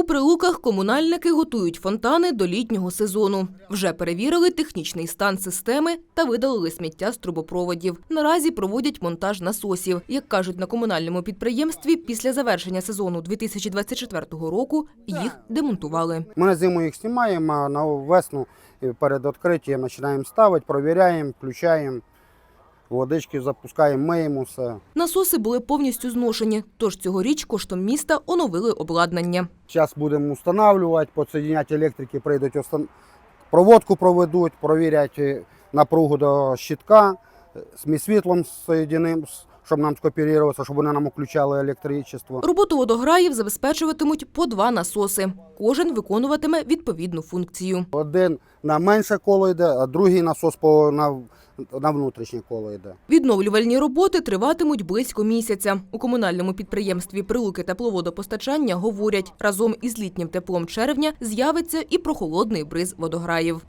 У прилуках комунальники готують фонтани до літнього сезону. Вже перевірили технічний стан системи та видалили сміття з трубопроводів. Наразі проводять монтаж насосів. Як кажуть на комунальному підприємстві, після завершення сезону 2024 року їх демонтували. Ми на зиму їх знімаємо, а на весну перед відкриттям починаємо ставити, провіряємо, включаємо, водички запускаємо, миємо все. Насоси були повністю зношені, тож цьогоріч коштом міста оновили обладнання. Зараз будемо встановлювати, підсоединяти електрики, прийдуть проводку проведуть, провірять е, напругу до щитка, е, з світлом соєдинимо, щоб нам скооперуватися, щоб вони нам включали електричество. Роботу водограїв забезпечуватимуть по два насоси. Кожен виконуватиме відповідну функцію. Один на менше коло йде, а другий насос по, на, на внутрішнє коло йде. Відновлювальні роботи триватимуть близько місяця. У комунальному підприємстві Прилуки тепловодопостачання говорять, разом із літнім теплом червня з'явиться і прохолодний бриз водограїв.